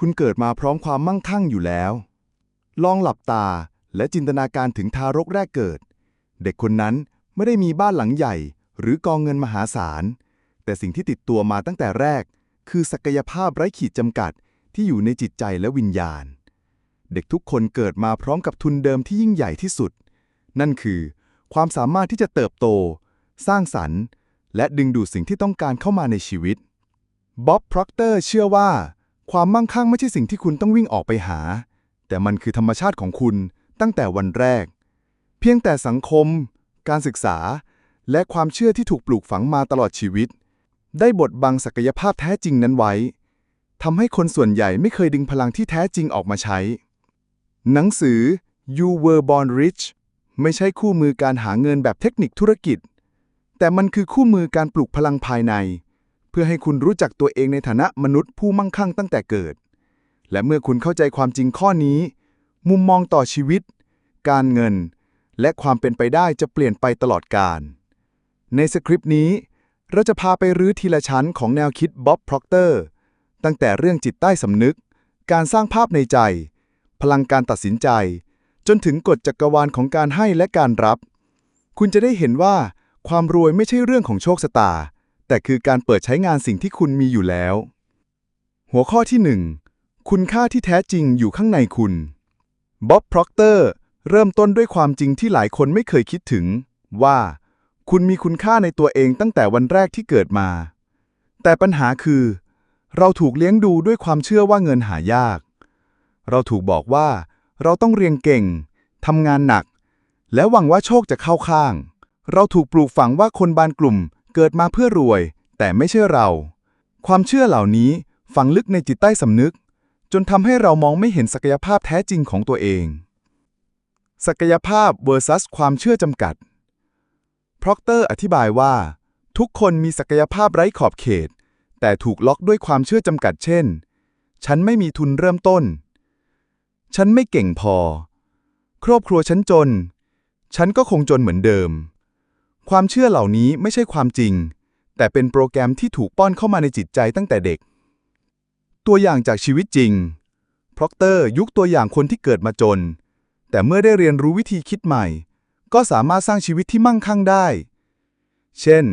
คุณเกิดมาพร้อมความมั่งคั่งอยู่แล้ว ลองหลับตาและจินตนาการถึงทารกแรกเกิด เด็กคนนั้นไม่ได้มีบ้านหลังใหญ่ หรือกองเงินมหาศาล แต่สิ่งที่ติดตัวมาตั้งแต่แรก คือศักยภาพไร้ขีดจำกัดที่อยู่ในจิตใจและวิญญาณ เด็กทุกคนเกิดมาพร้อมกับทุนเดิมที่ยิ่งใหญ่ที่สุด นั่นคือ ความสามารถที่จะเติบโต สร้างสรรค์ และดึงดูดสิ่งที่ต้องการเข้ามาในชีวิตบ๊อบพร็อกเตอร์เชื่อว่า ความมั่งคั่งไม่ใช่สิ่งที่คุณต้องวิ่งออกไปหา แต่มันคือธรรมชาติของคุณตั้งแต่วันแรก เพียงแต่สังคม การศึกษา และความเชื่อที่ถูกปลูกฝังมาตลอดชีวิต ได้บดบังศักยภาพแท้จริงนั้นไว้ทำให้คนส่วนใหญ่ไม่เคยดึงพลังที่แท้จริงออกมาใช้ หนังสือ You Were Born Rich ไม่ใช่คู่มือการหาเงินแบบเทคนิคธุรกิจ แต่มันคือคู่มือการปลูกพลังภายใน พื่อให้คุณรู้จักตัวเองในฐานะมนุษย์ผู้มั่งคั่งตั้งแต่เกิด และเมื่อคุณเข้าใจความจริงข้อนี้ มุมมองต่อชีวิต การเงิน และความเป็นไปได้จะเปลี่ยนไปตลอดกาลในสคริปต์นี้ เราจะพาไปรื้อทีละชั้นของแนวคิดบ๊อบพร็อกเตอร์ตั้งแต่เรื่องจิตใต้สำนึก การสร้างภาพในใจ พลังการตัดสินใจ จนถึงกฎจักรวาลของการให้และการรับ คุณจะได้เห็นว่าความรวยไม่ใช่เรื่องของโชคชะตา แต่คือการเปิดใช้งานสิ่งที่คุณมีอยู่แล้ว หัวข้อที่ 1 คุณค่าที่แท้จริงอยู่ข้างในคุณบ๊อบพร็อกเตอร์เริ่มต้นด้วยความจริงที่หลายคนไม่เคยคิดถึง ว่า คุณมีคุณค่าในตัวเองตั้งแต่วันแรกที่เกิดมา แต่ปัญหาคือ เราถูกเลี้ยงดูด้วยความเชื่อว่าเงินหายาก เราถูกบอกว่า เราต้องเรียนเก่งทำงานหนัก และหวังว่าโชคจะเข้าข้าง เราถูกปลูกฝังว่าคนบางกลุ่ม เกิดมาเพื่อรวย แต่ไม่ใช่เรา ความเชื่อเหล่านี้ฝังลึกในจิตใต้สำนึก จนทำให้เรามองไม่เห็นศักยภาพแท้จริงของตัวเอง ศักยภาพ versus ความเชื่อจำกัด พร็อกเตอร์อธิบายว่า ทุกคนมีศักยภาพไร้ขอบเขต แต่ถูกล็อกด้วยความเชื่อจำกัดเช่น ฉันไม่มีทุนเริ่มต้น ฉันไม่เก่งพอ ครอบครัวฉันจน ฉันก็คงจนเหมือนเดิม ความเชื่อเหล่านี้ไม่ใช่ความจริง แต่เป็นโปรแกรมที่ถูกป้อนเข้ามาในจิตใจตั้งแต่เด็ก ตัวอย่างจากชีวิตจริง พร็อกเตอร์ยุคตัวอย่างคนที่เกิดมาจน แต่เมื่อได้เรียนรู้วิธีคิดใหม่ ก็สามารถสร้างชีวิตที่มั่งคั่งได้ เช่น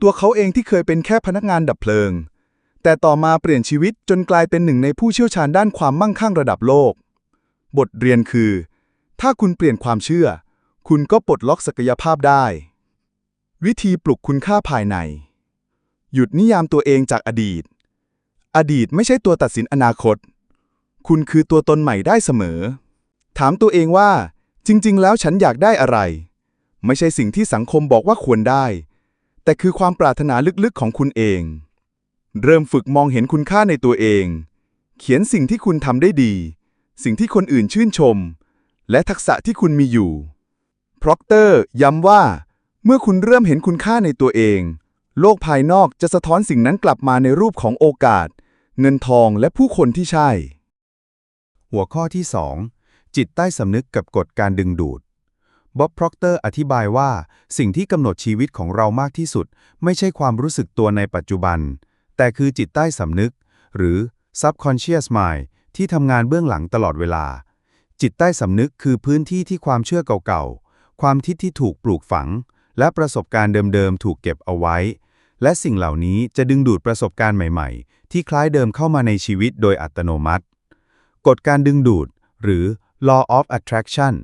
ตัวเขาเองที่เคยเป็นแค่พนักงานดับเพลิง แต่ต่อมาเปลี่ยนชีวิตจนกลายเป็นหนึ่งในผู้เชี่ยวชาญด้านความมั่งคั่งระดับโลก บทเรียนคือ ถ้าคุณเปลี่ยนความเชื่อ คุณก็ปลดล็อกศักยภาพได้ วิธีปลุกคุณค่าภายใน หยุดนิยามตัวเองจากอดีต อดีตไม่ใช่ตัวตัดสินอนาคต คุณคือตัวตนใหม่ได้เสมอ ถามตัวเองว่า จริง ๆ แล้วฉันอยากได้อะไร ไม่ใช่สิ่งที่สังคมบอกว่าควรได้ แต่คือความปรารถนาลึกๆของคุณเอง เริ่มฝึกมองเห็นคุณค่าในตัวเอง เขียนสิ่งที่คุณทำได้ดี สิ่งที่คนอื่นชื่นชม และทักษะที่คุณมีอยู่ พร็อกเตอร์ย้ำว่า เมื่อคุณเริ่มเห็นคุณค่าในตัวเอง โลกภายนอกจะสะท้อนสิ่งนั้นกลับมาในรูปของโอกาส เงินทองและผู้คนที่ใช่ หัวข้อที่ 2 จิตใต้สำนึกกับกฎการดึงดูดบ๊อบพร็อกเตอร์อธิบายว่า สิ่งที่กำหนดชีวิตของเรามากที่สุด ไม่ใช่ความรู้สึกตัวในปัจจุบัน แต่คือจิตใต้สำนึก หรือ subconscious mind ที่ทำงานเบื้องหลังตลอดเวลา จิตใต้สำนึกคือพื้นที่ที่ความเชื่อเก่าๆ ความคิดที่ถูกปลูกฝัง และประสบการณ์เดิมๆ ถูกเก็บเอาไว้ และสิ่งเหล่านี้จะดึงดูดประสบการณ์ใหม่ๆ ที่คล้ายเดิมเข้ามาในชีวิตโดยอัตโนมัติ กฎการดึงดูด หรือ law of attraction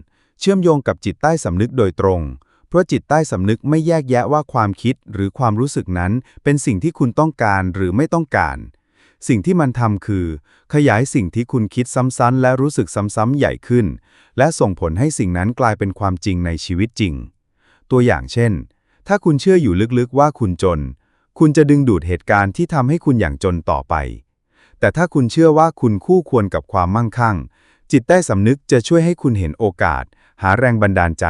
เชื่อมโยงกับจิตใต้สำนึกโดยตรง เพราะจิตใต้สำนึกไม่แยกแยะว่าความคิดหรือความรู้สึกนั้น เป็นสิ่งที่คุณต้องการหรือไม่ต้องการ สิ่งที่มันทำคือ ขยายสิ่งที่คุณคิดซ้ำๆและรู้สึกซ้ำๆใหญ่ขึ้น และส่งผลให้สิ่งนั้นกลายเป็นความจริงในชีวิตจริง ตัวอย่างเช่น ถ้าคุณเชื่ออยู่ลึกๆว่าคุณจน คุณจะดึงดูดเหตุการณ์ที่ทำให้คุณอย่างจนต่อไป แต่ถ้าคุณเชื่อว่าคุณคู่ควรกับความมั่งคั่ง จิตใต้สำนึกจะช่วยให้คุณเห็นโอกาส หาแรงบันดาลใจ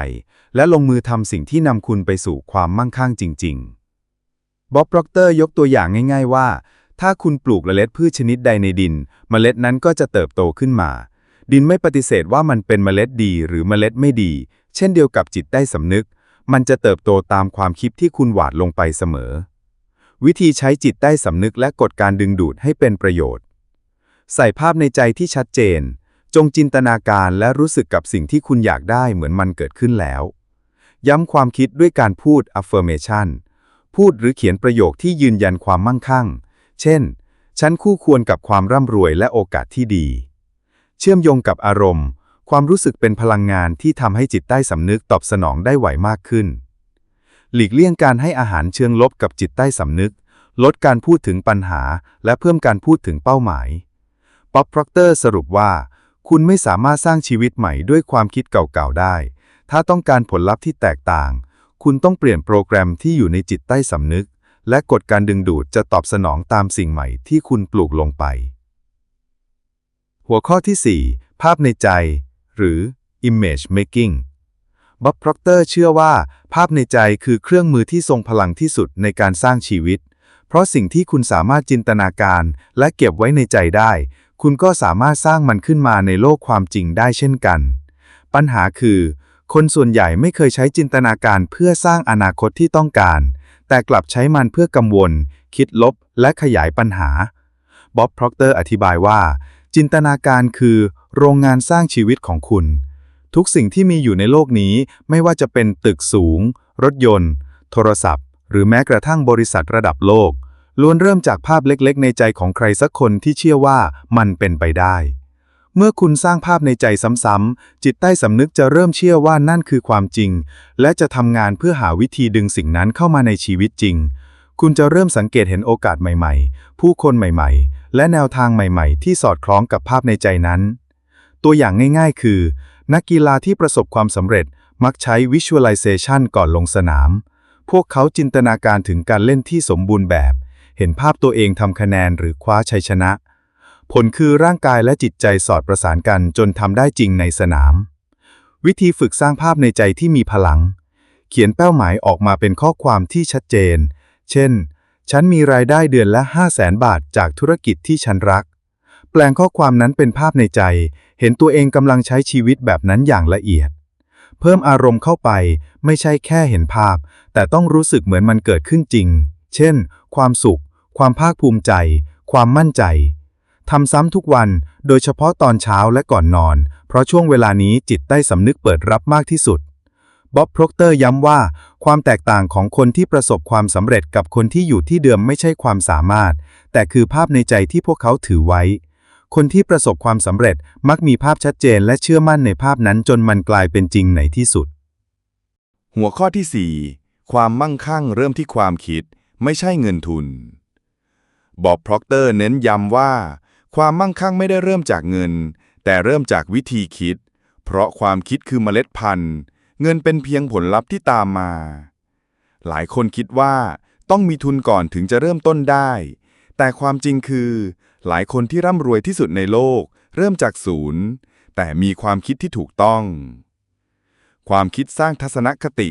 และลงมือทำสิ่งที่นำคุณไปสู่ความมั่งคั่งจริง ๆบ๊อบร็อกเตอร์ยกตัวอย่างง่าย ๆ ว่า ถ้าคุณปลูกเมล็ดพืชชนิดใดในดิน เมล็ดนั้นก็จะเติบโตขึ้นมาดินไม่ปฏิเสธว่ามันเป็นเมล็ดดีหรือเมล็ดไม่ดี เช่นเดียวกับจิตใต้สำนึก มันจะเติบโตตามความคิดที่คุณหวาดลงไปเสมอ วิธีใช้จิตใต้สำนึกและกฎการดึงดูดให้เป็นประโยชน์ ใส่ภาพในใจที่ชัดเจน จงจินตนาการและรู้สึกกับสิ่งที่คุณอยากได้เหมือนมันเกิดขึ้นแล้ว ย้ำความคิดด้วยการพูด affirmation พูดหรือเขียนประโยคที่ยืนยันความมั่งคั่ง เช่น ฉันคู่ควรกับความร่ำรวยและโอกาสที่ดี เชื่อมโยงกับอารมณ์ ความรู้สึกเป็นพลังงานที่ทำให้จิตใต้สำนึกตอบสนองได้ไหวมากขึ้น หลีกเลี่ยงการให้อาหารเชิงลบกับจิตใต้สำนึก ลดการพูดถึงปัญหา และเพิ่มการพูดถึงเป้าหมาย ป๊อบพร็อกเตอร์สรุปว่า คุณไม่สามารถสร้างชีวิตใหม่ด้วยความคิดเก่าๆได้ ถ้าต้องการผลลัพธ์ที่แตกต่าง คุณต้องเปลี่ยนโปรแกรมที่อยู่ในจิตใต้สำนึก และกฎการดึงดูดจะตอบสนองตามสิ่งใหม่ที่คุณปลูกลงไป หัวข้อที่ 4 ภาพในใจ หรือ image making บ๊อบพร็อกเตอร์เชื่อว่า ภาพในใจคือเครื่องมือที่ทรงพลังที่สุดในการสร้างชีวิต เพราะสิ่งที่คุณสามารถจินตนาการและเก็บไว้ในใจได้ คุณก็สามารถสร้างมันขึ้นมาในโลกความจริงได้เช่นกัน ปัญหาคือ คนส่วนใหญ่ไม่เคยใช้จินตนาการเพื่อสร้างอนาคตที่ต้องการ แต่กลับใช้มันเพื่อกังวล คิดลบ และขยายปัญหาบ๊อบพร็อกเตอร์อธิบายว่า จินตนาการคือ โรงงานสร้างชีวิตของคุณ ทุกสิ่งที่มีอยู่ในโลกนี้ไม่ว่าจะเป็นตึกสูง รถยนต์ โทรศัพท์ หรือแม้กระทั่งบริษัทระดับโลก ล้วนเริ่มจากภาพเล็กๆ ในใจของใครสักคนที่เชื่อว่ามันเป็นไปได้ เมื่อคุณสร้างภาพในใจซ้ำๆจิตใต้สำนึกจะเริ่มเชื่อว่านั่นคือความจริง และจะทำงานเพื่อหาวิธีดึงสิ่งนั้นเข้ามาในชีวิตจริงคุณจะเริ่มสังเกตเห็นโอกาสใหม่ ๆ ผู้คนใหม่ ๆ และแนวทางใหม่ ๆ ที่สอดคล้องกับภาพในใจนั้น ตัวอย่างง่ายๆ คือ นักกีฬาที่ประสบความสำเร็จมักใช้ visualization ก่อนลงสนาม พวกเขาจินตนาการถึงการเล่นที่สมบูรณ์แบบ เห็นภาพตัวเองทำคะแนนหรือคว้าชัยชนะ ผลคือร่างกายและจิตใจสอดประสานกันจนทำได้จริงในสนาม วิธีฝึกสร้างภาพในใจที่มีพลัง เขียนเป้าหมายออกมาเป็นข้อความที่ชัดเจน เช่น ฉันมีรายได้เดือนละ 5 0 0แสนบาทจากธุรกิจที่ฉันรัก แปลงข้อความนั้นเป็นภาพในใจ เห็นตัวเองกำลังใช้ชีวิตแบบนั้นอย่างละเอียด เพิ่มอารมณ์เข้าไปไม่ใช่แค่เห็นภาพ แต่ต้องรู้สึกเหมือนมันเกิดขึ้นจริง เช่น ความสุข ความภาคภูมิใจ ความมั่นใจทำซ้ำทุกวัน โดยเฉพาะตอนเช้าและก่อนนอน เพราะช่วงเวลานี้จิตใต้สำนึกเปิดรับมากที่สุด บ๊อบพร็อกเตอร์ย้ำว่า ความแตกต่างของคนที่ประสบความสำเร็จกับคนที่อยู่ที่เดิมไม่ใช่ความสามารถ แต่คือภาพในใจที่พวกเขาถือไว้ คนที่ประสบความสำเร็จมักมีภาพชัดเจนและเชื่อมั่นในภาพนั้นจนมันกลายเป็นจริงในที่สุด หัวข้อที่ 4 ความมั่งคั่งเริ่มที่ความคิด ไม่ใช่เงินทุน บอบพร็อกเตอร์เน้นย้ำว่า ความมั่งคั่งไม่ได้เริ่มจากเงิน แต่เริ่มจากวิธีคิด เพราะความคิดคือเมล็ดพันธุ์ เงินเป็นเพียงผลลัพธ์ที่ตามมา หลายคนคิดว่าต้องมีทุนก่อนถึงจะเริ่มต้นได้ แต่ความจริงคือ หลายคนที่ร่ำรวยที่สุดในโลก เริ่มจากศูนย์ แต่มีความคิดที่ถูกต้อง ความคิดสร้างทัศนคติ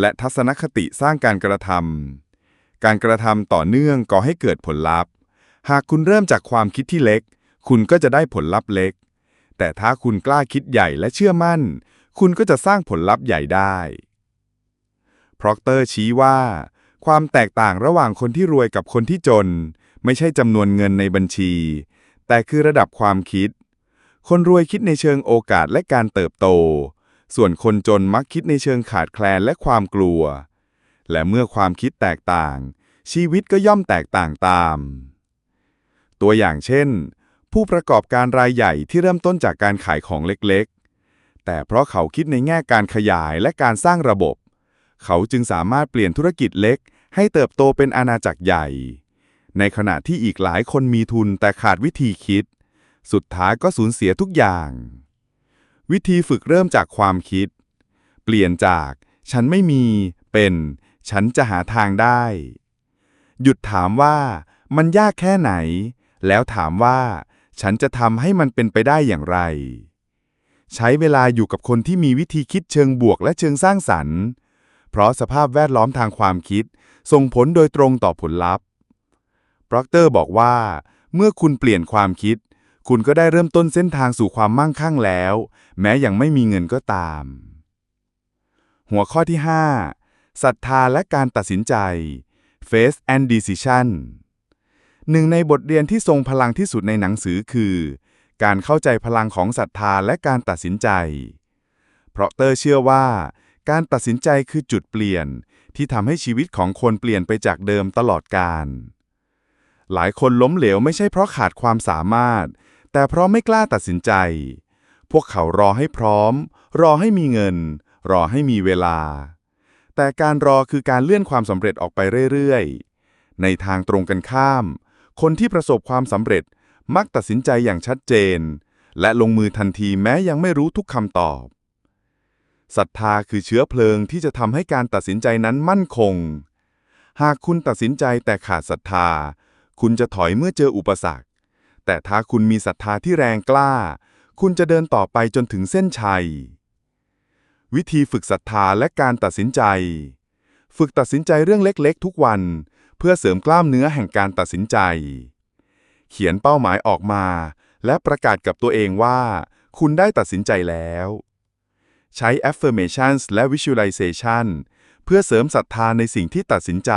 และทัศนคติสร้างการกระทำการกระทำต่อเนื่องก่อให้เกิดผลลัพธ์ หากคุณเริ่มจากความคิดที่เล็ก คุณก็จะได้ผลลัพธ์เล็ก แต่ถ้าคุณกล้าคิดใหญ่และเชื่อมั่น คุณก็จะสร้างผลลัพธ์ใหญ่ได้พร็อกเตอร์ชี้ว่า ความแตกต่างระหว่างคนที่รวยกับคนที่จน ไม่ใช่จำนวนเงินในบัญชี แต่คือระดับความคิด คนรวยคิดในเชิงโอกาสและการเติบโต ส่วนคนจนมักคิดในเชิงขาดแคลนและความกลัว และเมื่อความคิดแตกต่าง ชีวิตก็ย่อมแตกต่างตาม ตัวอย่างเช่น ผู้ประกอบการรายใหญ่ที่เริ่มต้นจากการขายของเล็กๆ แต่เพราะเขาคิดในแง่การขยายและการสร้างระบบ เขาจึงสามารถเปลี่ยนธุรกิจเล็กให้เติบโตเป็นอาณาจักรใหญ่ ในขณะที่อีกหลายคนมีทุนแต่ขาดวิธีคิด สุดท้ายก็สูญเสียทุกอย่าง วิธีฝึกเริ่มจากความคิด เปลี่ยนจาก ฉันไม่มี เป็น ฉันจะหาทางได้ หยุดถามว่า มันยากแค่ไหน แล้วถามว่า ฉันจะทำให้มันเป็นไปได้อย่างไร ใช้เวลาอยู่กับคนที่มีวิธีคิดเชิงบวกและเชิงสร้างสรรค์ เพราะสภาพแวดล้อมทางความคิด ส่งผลโดยตรงต่อผลลัพธ์ ปร็อกเตอร์บอกว่า เมื่อคุณเปลี่ยนความคิด คุณก็ได้เริ่มต้นเส้นทางสู่ความมั่งคั่งแล้ว แม้ยังไม่มีเงินก็ตาม หัวข้อที่ 5ศรัทธาและการตัดสินใจ Faith and Decision หนึ่งในบทเรียนที่ทรงพลังที่สุดในหนังสือคือ การเข้าใจพลังของศรัทธาและการตัดสินใจ เพราะเตอร์เชื่อว่า การตัดสินใจคือจุดเปลี่ยนที่ทำให้ชีวิตของคนเปลี่ยนไปจากเดิมตลอดกาล หลายคนล้มเหลวไม่ใช่เพราะขาดความสามารถ แต่เพราะไม่กล้าตัดสินใจ พวกเขารอให้พร้อม รอให้มีเงิน รอให้มีเวลา แต่การรอคือการเลื่อนความสำเร็จออกไปเรื่อยๆ ในทางตรงกันข้าม คนที่ประสบความสำเร็จมักตัดสินใจอย่างชัดเจน และลงมือทันทีแม้ยังไม่รู้ทุกคำตอบศรัทธาคือเชื้อเพลิงที่จะทำให้การตัดสินใจนั้นมั่นคง หากคุณตัดสินใจแต่ขาดศรัทธา คุณจะถอยเมื่อเจออุปสรรค แต่ถ้าคุณมีศรัทธาที่แรงกล้า คุณจะเดินต่อไปจนถึงเส้นชัย วิธีฝึกศรัทธาและการตัดสินใจ ฝึกตัดสินใจเรื่องเล็กๆ ทุกวัน เพื่อเสริมกล้ามเนื้อแห่งการตัดสินใจ เขียนเป้าหมายออกมา และประกาศกับตัวเองว่า คุณได้ตัดสินใจแล้ว ใช้ affirmations และ visualization เพื่อเสริมศรัทธาในสิ่งที่ตัดสินใจ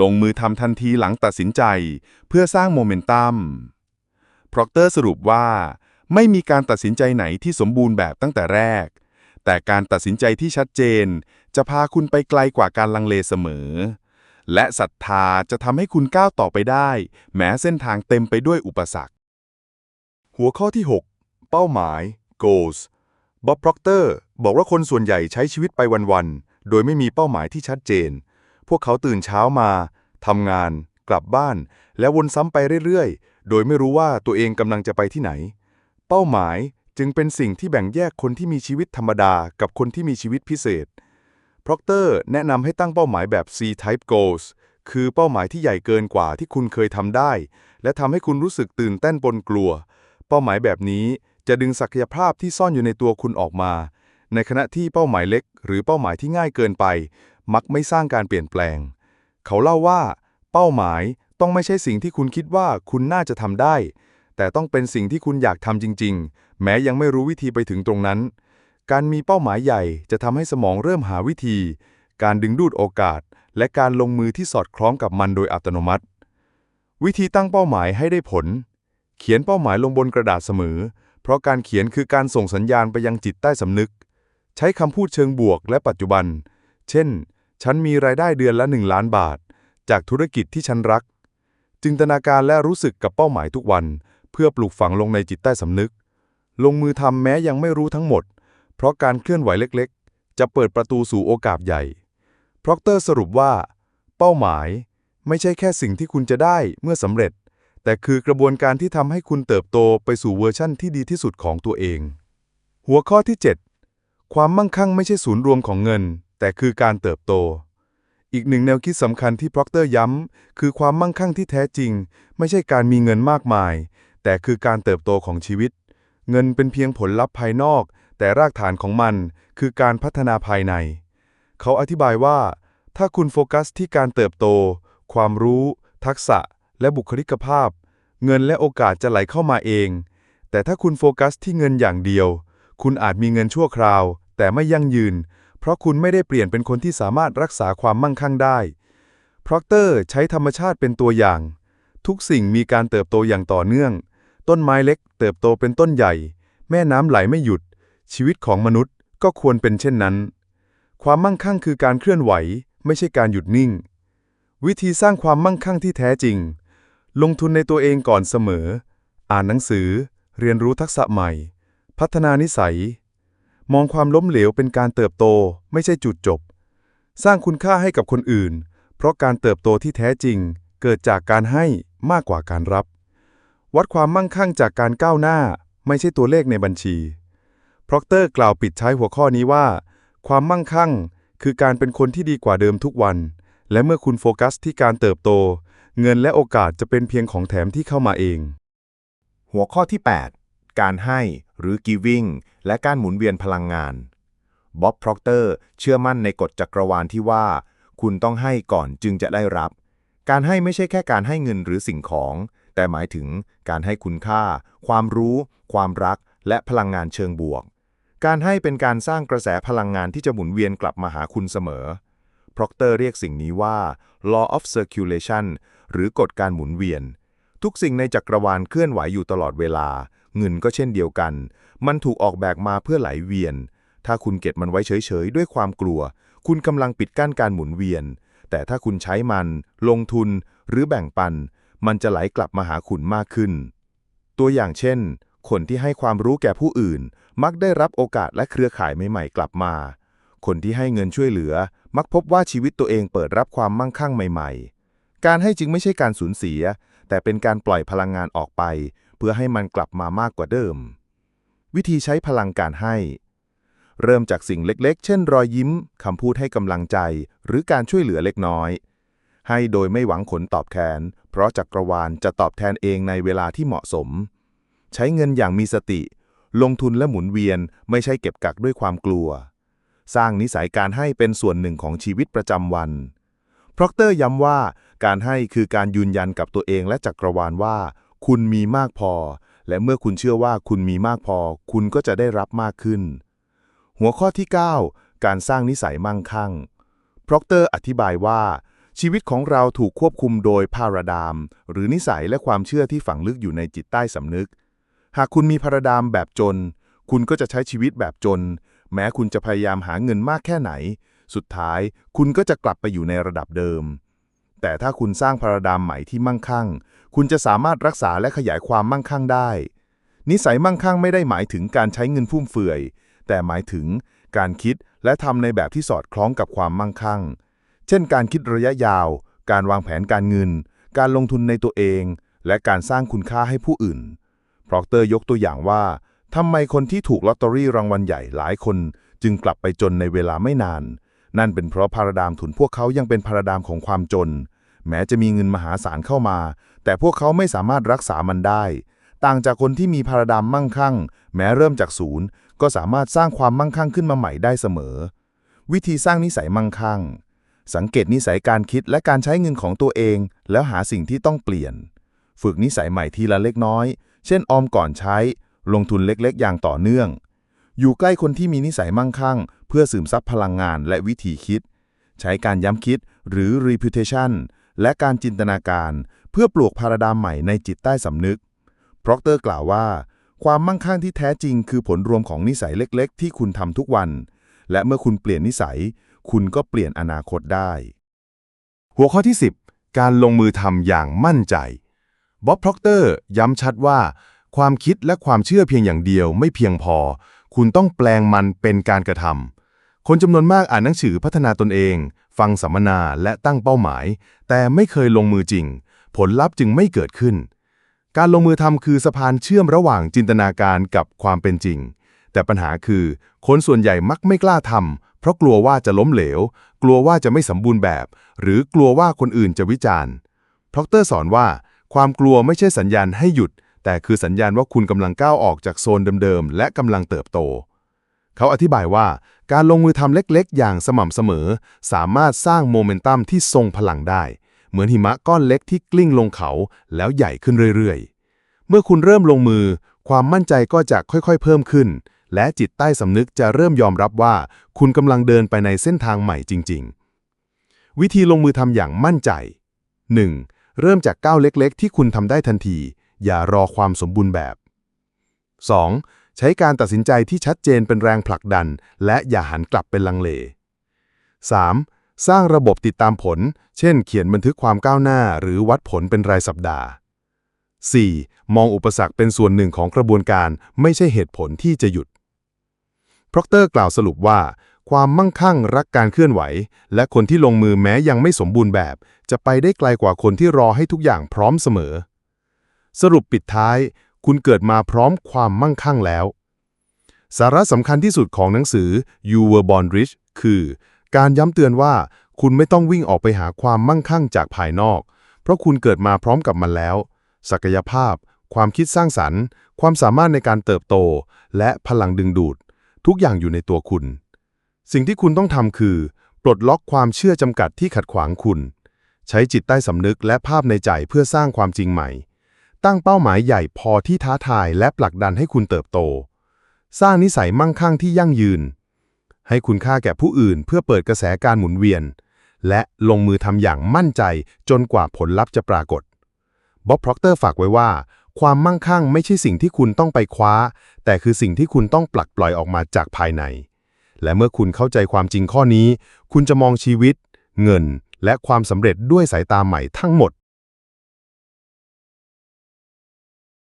ลงมือทำทันทีหลังตัดสินใจ เพื่อสร้างโมเมนตัม พรอกเตอร์สรุปว่า ไม่มีการตัดสินใจไหนที่สมบูรณ์แบบตั้งแต่แรก แต่การตัดสินใจที่ชัดเจน จะพาคุณไปไกลกว่าการลังเลเสมอ และศรัทธาจะทำให้คุณก้าวต่อไปได้ แม้เส้นทางเต็มไปด้วยอุปสรรค หัวข้อที่ 6 เป้าหมาย goals บ๊อบ p ็อกเตอร์บอกว่าคนส่วนใหญ่ใช้ชีวิตไปวัน ๆ โดยไม่มีเป้าหมายที่ชัดเจน พวกเขาตื่นเช้ามาทำงาน กลับบ้าน และวนซ้ำไปเรื่อยๆ โดยไม่รู้ว่าตัวเองกำลังจะไปที่ไหน เป้าหมายจึงเป็นสิ่งที่แบ่งแยกคนที่มีชีวิตธรรมดากับคนที่มีชีวิตพิเศษพ r ็อกเตอร์แนะนำให้ตั้งเป้าหมายแบบ C-type goals คือเป้าหมายที่ใหญ่เกินกว่าที่คุณเคยทำได้ และทำให้คุณรู้สึกตื่นเต้นปนกลัว เป้าหมายแบบนี้จะดึงศักยภาพที่ซ่อนอยู่ในตัวคุณออกมา ในขณะที่เป้าหมายเล็ก หรือเป้าหมายที่ง่ายเกินไป มักไม่สร้างการเปลี่ยนแปลง เขาเล่าว่า เป้าหมายต้องไม่ใช่สิ่งที่คุณคิดว่าคุณน่าจะทำได้ แต่ต้องเป็นสิ่งที่คุณอยากทำจริง ๆ แม้ยังไม่รู้วิธีไปถึงตรงนั้น การมีเป้าหมายใหญ่จะทำให้สมองเริ่มหาวิธี การดึงดูดโอกาส และการลงมือที่สอดคล้องกับมันโดยอัตโนมัติ วิธีตั้งเป้าหมายให้ได้ผล เขียนเป้าหมายลงบนกระดาษเสมอ เพราะการเขียนคือการส่งสัญญาณไปยังจิตใต้สำนึก ใช้คำพูดเชิงบวกและปัจจุบัน เช่น ฉันมีรายได้เดือนละ 1 ล้านบาท จากธุรกิจที่ฉันรัก จินตนาการและรู้สึกกับเป้าหมายทุกวัน เพื่อปลูกฝังลงในจิตใต้สำนึก ลงมือทำแม้ยังไม่รู้ทั้งหมด เพราะการเคลื่อนไหวเล็กๆ จะเปิดประตูสู่โอกาสใหญ่พ r อกเตอร์สรุปว่า เป้าหมายไม่ใช่แค่สิ่งที่คุณจะได้เมื่อสำเร็จ แต่คือกระบวนการที่ทำให้คุณเติบโตไปสู่เวอร์ชั่นที่ดีที่สุดของตัวเอง หัวข้อที่ 7 ความมั่งคั่งไม่ใช่ศูนย์รวมของเงิน แต่คือการเติบโต อีกหนึ่งแนวคิดสำคัญที่พ r อกเตอร์ย้ำ คือความมั่งคั่งที่แท้จริง ไม่ใช่การมีเงินมากมาย แต่คือการเติบโตของชีวิต เงินเป็นเพียงผลลัพธ์ภายนอก แต่รากฐานของมันคือการพัฒนาภายใน เขาอธิบายว่า ถ้าคุณโฟกัสที่การเติบโต ความรู้ ทักษะ และบุคลิกภาพ เงินและโอกาสจะไหลเข้ามาเอง แต่ถ้าคุณโฟกัสที่เงินอย่างเดียว คุณอาจมีเงินชั่วคราว แต่ไม่ยั่งยืน เพราะคุณไม่ได้เปลี่ยนเป็นคนที่สามารถรักษาความมั่งคั่งได้พ r อกเตอร์ใช้ธรรมชาติเป็นตัวอย่าง ทุกสิ่งมีการเติบโตอย่างต่อเนื่อง ต้นไม้เล็ก เติบโตเป็นต้นใหญ่ แม่น้ำไหลไม่หยุด ชีวิตของมนุษย์ก็ควรเป็นเช่นนั้น ความมั่งคั่งคือการเคลื่อนไหว ไม่ใช่การหยุดนิ่ง วิธีสร้างความมั่งคั่งที่แท้จริง ลงทุนในตัวเองก่อนเสมอ อ่านหนังสือ เรียนรู้ทักษะใหม่ พัฒนานิสัย มองความล้มเหลวเป็นการเติบโต ไม่ใช่จุดจบ สร้างคุณค่าให้กับคนอื่น เพราะการเติบโตที่แท้จริง เกิดจากการให้มากกว่าการรับ วัดความมั่งคั่งจากการก้าวหน้า ไม่ใช่ตัวเลขในบัญชี พร็อกเตอร์กล่าวปิดท้หัวข้อนี้ว่า ความมั่งคั่งคือการเป็นคนที่ดีกว่าเดิมทุกวัน และเมื่อคุณโฟกัสที่การเติบโต เงินและโอกาสจะเป็นเพียงของแถมที่เข้ามาเอง หัวข้อที่ 8 การให้ หรือ giving และการหมุนเวียนพลังงานบ๊อบพร็อกเตอร์เชื่อมั่นในกฎจักรวาลที่ว่า คุณต้องให้ก่อนจึงจะได้รับ การให้ไม่ใช่แค่การให้เงินหรือสิ่งของ แต่หมายถึงการให้คุณค่า ความรู้ ความรัก และพลังงานเชิงบวก การให้เป็นการสร้างกระแสพลังงานที่จะหมุนเวียนกลับมาหาคุณเสมอพร็อกเตอร์เรียกสิ่งนี้ว่า law of circulation หรือกฎการหมุนเวียน ทุกสิ่งในจักรวาลเคลื่อนไหวอยู่ตลอดเวลา เงินก็เช่นเดียวกัน มันถูกออกแบบมาเพื่อไหลเวียน ถ้าคุณเก็บมันไว้เฉยๆ ด้วยความกลัว คุณกำลังปิดกั้นการหมุนเวียน แต่ถ้าคุณใช้มัน ลงทุน หรือแบ่งปัน มันจะไหลกลับมาหาคุณมากขึ้น ตัวอย่างเช่น คนที่ให้ความรู้แก่ผู้อื่น มักได้รับโอกาสและเครือข่ายใหม่ๆ กลับมา คนที่ให้เงินช่วยเหลือ มักพบว่าชีวิตตัวเองเปิดรับความมั่งคั่งใหม่ ๆ การให้จึงไม่ใช่การสูญเสีย แต่เป็นการปล่อยพลังงานออกไป เพื่อให้มันกลับมามากกว่าเดิม วิธีใช้พลังการให้ เริ่มจากสิ่งเล็กๆ เช่น รอยยิ้มคำพูดให้กำลังใจ หรือการช่วยเหลือเล็กน้อย ให้โดยไม่หวังผลตอบแทน เพราะจักรวาลจะตอบแทนเองในเวลาที่เหมาะสม ใช้เงินอย่างมีสติ ลงทุนและหมุนเวียนไม่ใช่เก็บกักด้วยความกลัว สร้างนิสัยการให้เป็นส่วนหนึ่งของชีวิตประจำวันพร็อกเตอร์ย้ำว่าการให้คือการยืนยันกับตัวเองและจักรวาลว่า คุณมีมากพอ และเมื่อคุณเชื่อว่าคุณมีมากพอ คุณก็จะได้รับมากขึ้น หัวข้อที่ 9 การสร้างนิสัยมั่งคั่ง พร็อกเตอร์อธิบายว่า ชีวิตของเราถูกควบคุมโดยพาราดาม หรือนิสัยและความเชื่อที่ฝังลึกอยู่ในจิตใต้สำนึก หากคุณมีพาราดามแบบจน คุณก็จะใช้ชีวิตแบบจน แม้คุณจะพยายามหาเงินมากแค่ไหน สุดท้ายคุณก็จะกลับไปอยู่ในระดับเดิม แต่ถ้าคุณสร้างพาราดามใหม่ที่มั่งคั่ง คุณจะสามารถรักษาและขยายความมั่งคั่งได้ นิสัยมั่งคั่งไม่ได้หมายถึงการใช้เงินฟุ่มเฟือย แต่หมายถึงการคิดและทำในแบบที่สอดคล้องกับความมั่งคั่ง เช่น การคิดระยะยาว การวางแผนการเงิน การลงทุนในตัวเอง และการสร้างคุณค่าให้ผู้อื่น พรอกเตอร์ยกตัวอย่างว่าทำไมคนที่ถูกลอตเตอรี่รางวัลใหญ่หลายคนจึงกลับไปจนในเวลาไม่นาน นั่นเป็นเพราะพาราดามทุนพวกเขายังเป็นพาราดามของความจน แม้จะมีเงินมหาศาลเข้ามา แต่พวกเขาไม่สามารถรักษามันได้ ต่างจากคนที่มีพาราดามมั่งคั่ง แม้เริ่มจากศูนย์ ก็สามารถสร้างความมั่งคั่งขึ้นมาใหม่ได้เสมอ วิธีสร้างนิสัยมั่งคั่ง สังเกตนิสัยการคิดและการใช้เงินของตัวเอง แล้วหาสิ่งที่ต้องเปลี่ยน ฝึกนิสัยใหม่ทีละเล็กน้อย เช่นออมก่อนใช้ ลงทุนเล็กๆ อย่างต่อเนื่อง อยู่ใกล้คนที่มีนิสัยมั่งคั่ง เพื่อสืมซับพลังงานและวิธีคิด ใช้การย้ำคิดหรือ reputation และการจินตนาการเพื่อปลวกพาราดามใหม่ในจิตใต้สำนึก พร็อกเตอร์กล่าวว่า ความมั่งคั่งที่แท้จริงคือผลรวมของนิสัยเล็กๆ ที่คุณทำทุกวัน และเมื่อคุณเปลี่ยนนิสัย คุณก็เปลี่ยนอนาคตได้ หัวข้อที่ 10 การลงมือทำอย่างมั่นใจบ๊อบพร็อกเตอร์ย้ำชัดว่า ความคิดและความเชื่อเพียงอย่างเดียวไม่เพียงพอ คุณต้องแปลงมันเป็นการกระทำคนจำนวนมากอ่านหนังสือพัฒนาตนเอง ฟังสัมมนาและตั้งเป้าหมาย แต่ไม่เคยลงมือจริง ผลลัพธ์จึงไม่เกิดขึ้น การลงมือทำคือสะพานเชื่อมระหว่างจินตนาการกับความเป็นจริง แต่ปัญหาคือ คนส่วนใหญ่มักไม่กล้าทำเพราะกลัวว่าจะล้มเหลว กลัวว่าจะไม่สมบูรณ์แบบ หรือกลัวว่าคนอื่นจะวิจารณ์พร็อกเตอร์สอนว่า ความกลัวไม่ใช่สัญญาณให้หยุด แต่คือสัญญาณว่าคุณกำลังก้าวออกจากโซนเดิมๆและกำลังเติบโต เขาอธิบายว่า การลงมือทำเล็กๆ อย่างสม่ำเสมอ สามารถสร้างโมเมนตัมที่ทรงพลังได้ เหมือนหิมะก้อนเล็กที่กลิ้งลงเขาแล้วใหญ่ขึ้นเรื่อยๆ เมื่อคุณเริ่มลงมือ ความมั่นใจก็จะค่อยๆ เพิ่มขึ้น และจิตใต้สำนึกจะเริ่มยอมรับว่า คุณกำลังเดินไปในเส้นทางใหม่จริง ๆ วิธีลงมือทำอย่างมั่นใจ 1. เริ่มจากก้าวเล็กๆ ที่คุณทำได้ทันที อย่ารอความสมบูรณ์แบบ 2. ใช้การตัดสินใจที่ชัดเจนเป็นแรงผลักดัน และอย่าหันกลับเป็นลังเล 3. สร้างระบบติดตามผล เช่น เขียนบันทึกความก้าวหน้า หรือวัดผลเป็นรายสัปดาห์ 4. มองอุปสรรคเป็นส่วนหนึ่งของกระบวนการ ไม่ใช่เหตุผลที่จะหยุด พร็อกเตอร์กล่าวสรุปว่า ความมั่งคั่งรักการเคลื่อนไหว และคนที่ลงมือแม้ยังไม่สมบูรณ์แบบ จะไปได้ไกลกว่าคนที่รอให้ทุกอย่างพร้อมเสมอ สรุปปิดท้าย คุณเกิดมาพร้อมความมั่งคั่งแล้ว สาระสำคัญที่สุดของหนังสือ You Were Born Rich คือ การย้ำเตือนว่าคุณไม่ต้องวิ่งออกไปหาความมั่งคั่งจากภายนอก เพราะคุณเกิดมาพร้อมกับมันแล้ว ศักยภาพ ความคิดสร้างสรรค์ ความสามารถในการเติบโต และพลังดึงดูด ทุกอย่างอยู่ในตัวคุณ สิ่งที่คุณต้องทำคือ ปลดล็อกความเชื่อจำกัดที่ขัดขวางคุณ ใช้จิตใต้สำนึกและภาพในใจเพื่อสร้างความจริงใหม่ ตั้งเป้าหมายใหญ่พอที่ท้าทายและผลักดันให้คุณเติบโต สร้างนิสัยมั่งคั่งที่ยั่งยืน ให้คุณค่าแก่ผู้อื่นเพื่อเปิดกระแสการหมุนเวียน และลงมือทำอย่างมั่นใจจนกว่าผลลัพธ์จะปรากฏบ๊อบพร็อกเตอร์ฝากไว้ว่า ความมั่งคั่งไม่ใช่สิ่งที่คุณต้องไปคว้า แต่คือสิ่งที่คุณต้องปลักปล่อยออกมาจากภายใน และเมื่อคุณเข้าใจความจริงข้อนี้ คุณจะมองชีวิต เงิน และความสำเร็จด้วยสายตาใหม่ทั้งหมด